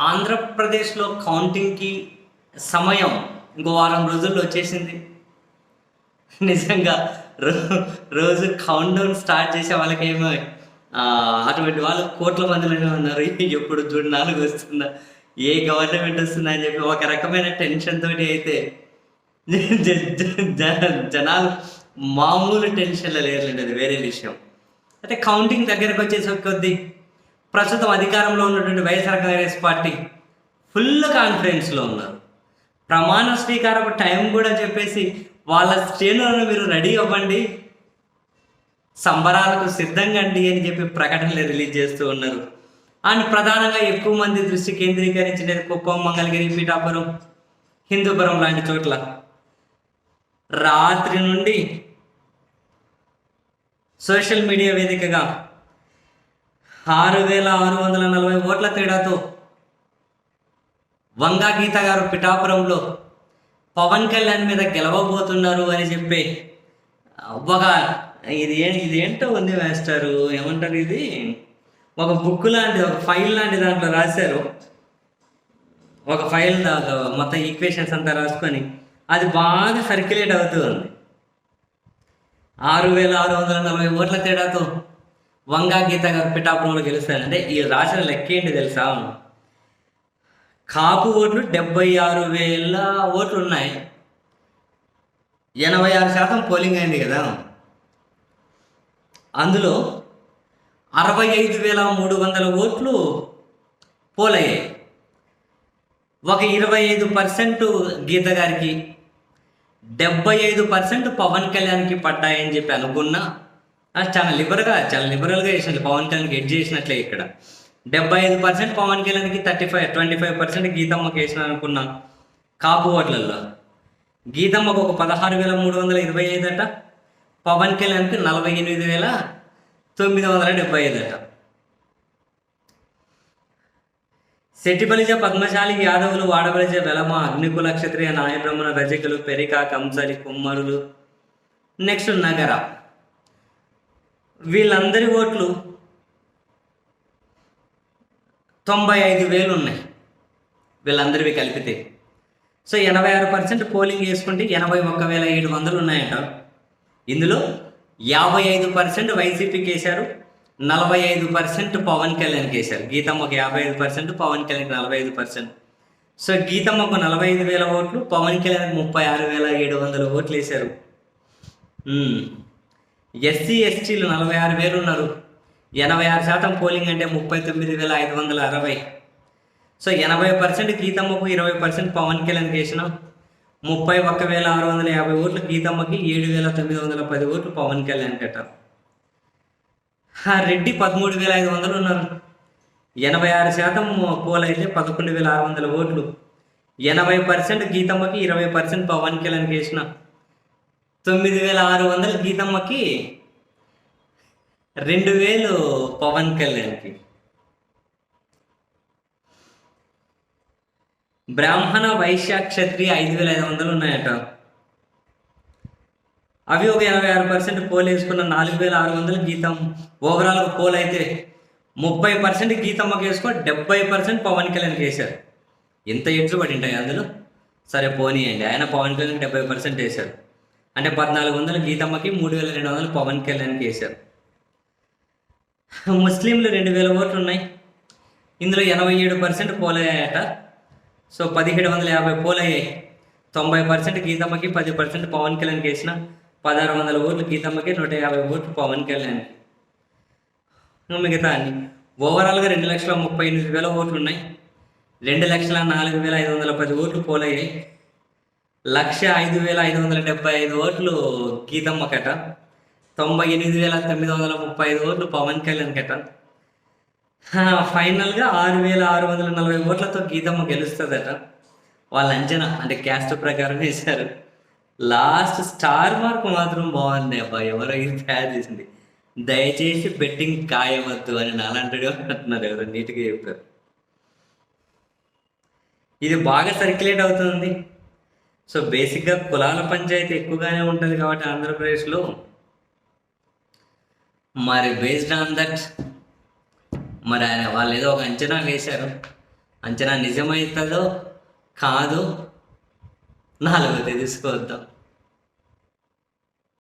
ఆంధ్రప్రదేశ్లో కౌంటింగ్కి సమయం ఇంకో వారం రోజుల్లో వచ్చేసింది. నిజంగా రో- రోజు కౌంట్ డౌన్ స్టార్ట్ చేసే వాళ్ళకేమో ఆ, అటువంటి వాళ్ళు కోట్ల మందిలోనే ఉన్నారు. ఎప్పుడు చూడు నాలుగు వస్తుందా ఏ గవర్నమెంట్ వస్తుందా అని చెప్పి ఒక రకమైన టెన్షన్ తోటి అయితే జనాలు మామూలు టెన్షన్లో లేరులేండి అది వేరే విషయం. అయితే కౌంటింగ్ దగ్గరకు వచ్చేసే కొద్దీ ప్రస్తుతం అధికారంలో ఉన్నటువంటి వైఎస్ఆర్ కాంగ్రెస్ పార్టీ ఫుల్ కాన్ఫిడెన్స్లో ఉన్నారు. ప్రమాణ స్వీకారపు టైం కూడా చెప్పేసి వాళ్ళ శ్రేణులను మీరు రెడీ అవ్వండి. సంబరాలకు సిద్ధంగాండి అని చెప్పి ప్రకటనలు రిలీజ్ చేస్తూ ఉన్నారు. అండ్ ప్రధానంగా ఎక్కువ మంది దృష్టి కేంద్రీకరించినది కుప్పం మంగళగిరి పీఠాపురం హిందూపురం లాంటి చోట్ల. రాత్రి నుండి సోషల్ మీడియా వేదికగా ఆరు వేల ఆరు వందల నలభై ఓట్ల తేడాతో వంగా గీత గారు పిఠాపురంలో పవన్ కళ్యాణ్ మీద గెలవబోతున్నారు అని చెప్పి ఒక ఇది ఏ ఇది ఏంటో ఉంది వేస్తారు ఏమంటారు ఇది? ఒక బుక్ లాంటి ఒక ఫైల్ లాంటి దాంట్లో రాశారు. ఒక ఫైల్ దాకా మొత్తం ఈక్వేషన్స్ అంతా రాసుకొని అది బాగా సర్క్యులేట్ అవుతూ ఉంది. ఆరు వేల ఆరు వందల నలభై ఓట్ల తేడాతో వంగా గీత గారు పిఠాపురంలో గెలుస్తారంటే ఈ రాసిన లెక్క ఏంటి తెలుసా? కాపు ఓట్లు డెబ్బై ఆరు వేల ఓట్లు ఉన్నాయి. ఎనభై ఆరు శాతం పోలింగ్ అయింది కదా. అందులో అరవై ఐదు వేల మూడు వందల ఓట్లు పోలయ్యాయి. ఒక ఇరవై ఐదు పర్సెంట్ గీత గారికి డెబ్బై ఐదు పర్సెంట్ పవన్ కళ్యాణ్కి పడ్డాయని చెప్పి అనుకున్నా. చాలా లిబరల్గా చాలా లిబరల్గా చేసినట్లు. పవన్ కళ్యాణ్కి ఎడ్జ్ చేసినట్లే ఇక్కడ. డెబ్బై ఐదు పర్సెంట్ పవన్ కళ్యాణ్కి thirty five twenty five percent గీతమ్మకి వేసిన అనుకున్నా. కాపు ఓట్లలో గీతమ్మకు ఒక పదహారు వేల మూడు వందల ఇరవై ఐదు అట పవన్ కళ్యాణ్కి నలభై ఎనిమిది వేల తొమ్మిది వందల డెబ్బై ఐదు అట శెట్టిబలిజ పద్మశాలి యాదవులు వాడబలిజ వెలమ అగ్నికుల క్షత్రియ నాయబ్రహ్మణ రజకులు పెరిక కంసరి కుమ్మరులు. నెక్స్ట్ నగర. వీళ్ళందరి ఓట్లు తొంభై ఐదు వేలు ఉన్నాయి. వీళ్ళందరివి కలిపితే. సో ఎనభై ఆరు పర్సెంట్ పోలింగ్ చేసుకుంటే ఎనభై ఒక్క వేల ఏడు వందలు ఉన్నాయంట. ఇందులో యాభై ఐదు పర్సెంట్ వైసీపీకి వేశారు. నలభై ఐదు పర్సెంట్ పవన్ కళ్యాణ్కి వేశారు. గీతమ్మకు యాభై ఐదు పర్సెంట్ పవన్ కళ్యాణ్కి నలభై ఐదు పర్సెంట్. సో గీతమ్మకు నలభై ఐదు వేల ఓట్లు పవన్ కళ్యాణ్కి ముప్పై ఆరు వేల ఏడు వందల ఓట్లు వేశారు. ఎస్సీ ఎస్టీలు నలభై ఆరు వేలు ఉన్నారు. ఎనభై ఆరు శాతం పోలింగ్ అంటే ముప్పై తొమ్మిది వేల ఐదు వందల అరవై. సో ఎనభై పర్సెంట్ గీతమ్మకు ఇరవై పర్సెంట్ పవన్ కళ్యాణ్కి వేసిన. ముప్పై ఒక్క వేల ఆరు వందల యాభై ఓట్లు గీతమ్మకి ఏడు వేల తొమ్మిది వందల పది ఓట్లు పవన్ కళ్యాణ్ కట్టారు. రెడ్డి పదమూడు వేల ఐదు వందలు ఉన్నారు. ఎనభై ఆరు శాతం పోలైతే పదకొండు వేల ఆరు వందల ఓట్లు. ఎనభై పర్సెంట్ గీతమ్మకి ఇరవై పర్సెంట్ పవన్ కళ్యాణ్కి వేసిన. తొమ్మిది వేల ఆరు వందలు గీతమ్మకి రెండు వేలు పవన్ కళ్యాణ్కి. బ్రాహ్మణ వైశ్య క్షత్రియ ఐదు వేల ఐదు వందలు ఉన్నాయట. అవి ఒక ఎనభై ఆరు పర్సెంట్ పోల్ వేసుకున్న నాలుగు వేల ఆరు వందలు గీతం. ఓవరాల్ పోల్ అయితే ముప్పై పర్సెంట్ గీతమ్మకి వేసుకో డెబ్బై పర్సెంట్ పవన్ కళ్యాణ్కి వేశారు. ఎంత ఎట్లు పడి ఉంటాయి అందులో? సరే పోనీయండి. ఆయన పవన్ కళ్యాణ్ డెబ్బై పర్సెంట్ వేశారు. అంటే పద్నాలుగు వందలు గీతమ్మకి మూడు వేల రెండు వందలు పవన్ కళ్యాణ్కి వేశారు. ముస్లింలు రెండు వేల ఓట్లు ఉన్నాయి. ఇందులో ఎనభై ఏడు పర్సెంట్ పోలయ్యాయట సో పదిహేడు వందల యాభై పోలయ్యాయి తొంభై పర్సెంట్ గీతమ్మకి పది పర్సెంట్ పవన్ కళ్యాణ్కి వేసిన పదహారు వందల ఓట్లు గీతమ్మకి నూట యాభై ఓట్లు పవన్ కళ్యాణ్కి. మిగతా అన్ని. ఓవరాల్గా రెండు లక్షల ముప్పై ఎనిమిది వేల ఓట్లు ఉన్నాయి. రెండు లక్షల నాలుగు వేల ఐదు వందల పది ఓట్లు పోలయ్యాయి లక్ష ఐదు వేల ఐదు వందల డెబ్బై ఐదు ఓట్లు గీతమ్మ కట తొంభై ఎనిమిది వేల తొమ్మిది వందల ముప్పై ఐదు ఓట్లు పవన్ కళ్యాణ్ కట ఫైనల్గా ఆరు వేల ఆరు వందల నలభై ఓట్లతో గీతమ్మ గెలుస్తుందట. వాళ్ళ అంచనా అంటే క్యాస్ట్ ప్రకారం వేశారు. లాస్ట్ స్టార్ మార్క్ మాత్రం బాగుంది అబ్బా ఎవరో ఇది తయారు చేసింది దయచేసి బెట్టింగ్ కాయవద్దు అని నాలంటగా అంటున్నారు ఎవరో నీట్గా చెప్పారు. ఇది బాగా సర్క్యులేట్ అవుతుంది. సో బేసిక్గా కులాల పంచాయతీ ఎక్కువగానే ఉంటుంది కాబట్టి ఆంధ్రప్రదేశ్లో. మరి బేస్డ్ ఆన్ దట్ మరి ఆయన వాళ్ళు ఏదో ఒక అంచనా వేశారు. అంచనా నిజమవుతుందో కాదు నాలుగో తెలుసుకోవద్దాం